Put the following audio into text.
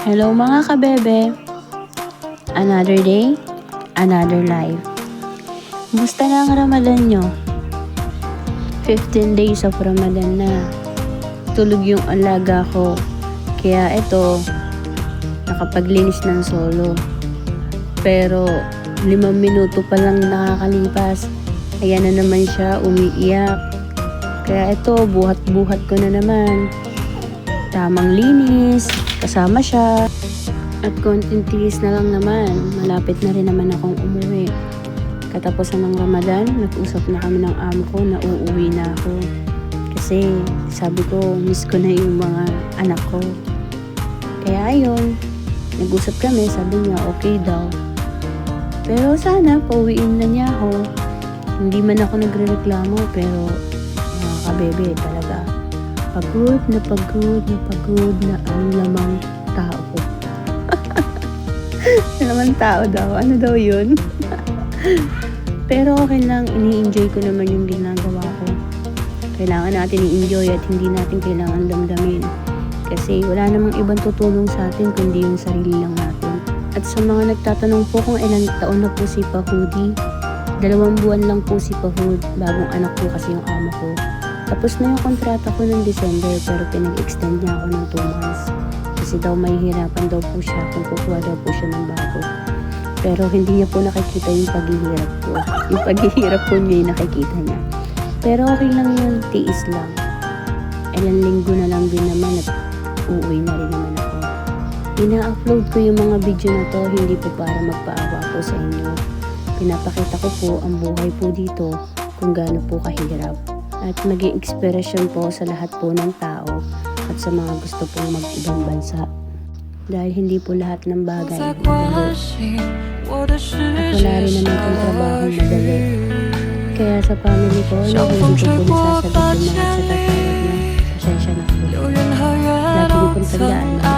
Hello mga kabebe! Another day, another life. Musta na ang Ramadan nyo? 15 days of Ramadan na. Tulog yung alaga ko. Kaya ito, nakapaglinis ng solo. Pero limang minuto pa lang nakakalipas. Ayan na naman siya, umiiyak. Kaya ito, buhat-buhat ko na naman. Tamang linis, kasama siya. At konting tiis na lang naman, malapit na rin naman akong umuwi. Katapusan ng Ramadan, nag-usap na kami ng amo ko na uuwi na ako. Kasi sabi ko, miss ko na yung mga anak ko. Kaya ayun, nag-usap kami, sabi niya okay daw. Pero sana, pauwiin na niya ako. Hindi man ako nagre-reklamo, pero mga kabebe talaga. Pagod na pagod na pagod na ang lamang lamang tao daw. Ano daw yun? Pero okay lang, ini-enjoy ko naman yung ginagawa ko. Kailangan natin i-enjoy at hindi natin kailangan damdamin. Kasi wala namang ibang tutulong sa atin kundi yung sarili lang natin. At sa mga nagtatanong po kung ilang taon na po si Pahudi, dalawang buwan lang po si Pahud, bagong anak po kasi yung amo ko. Tapos na yung kontrata ko ng December pero pinag-extend niya ako ng 2 months. Kasi daw may hirapan daw po siya kung kukuha daw po siya ng bago. Pero hindi niya po nakikita yung paghihirap ko. Yung paghihirap po niya yung nakikita niya. Pero okay lang yun, tiis lang. Ilang linggo na lang din naman at uuwi na rin naman ako. Ina-upload ko yung mga video na to hindi po para magpaawa po sa inyo. Pinapakita ko po ang buhay po dito kung gaano po kahirap. At maging inspirasyon po sa lahat po ng tao at sa mga gusto pong mag-ibang bansa. Dahil hindi po lahat ng bagay madali. At wala rin naman kong trabaho madali. Kaya sa family ko, na hindi ko po nasasagot yung mga satatawag na pasensya na po. Laging kong tandaan na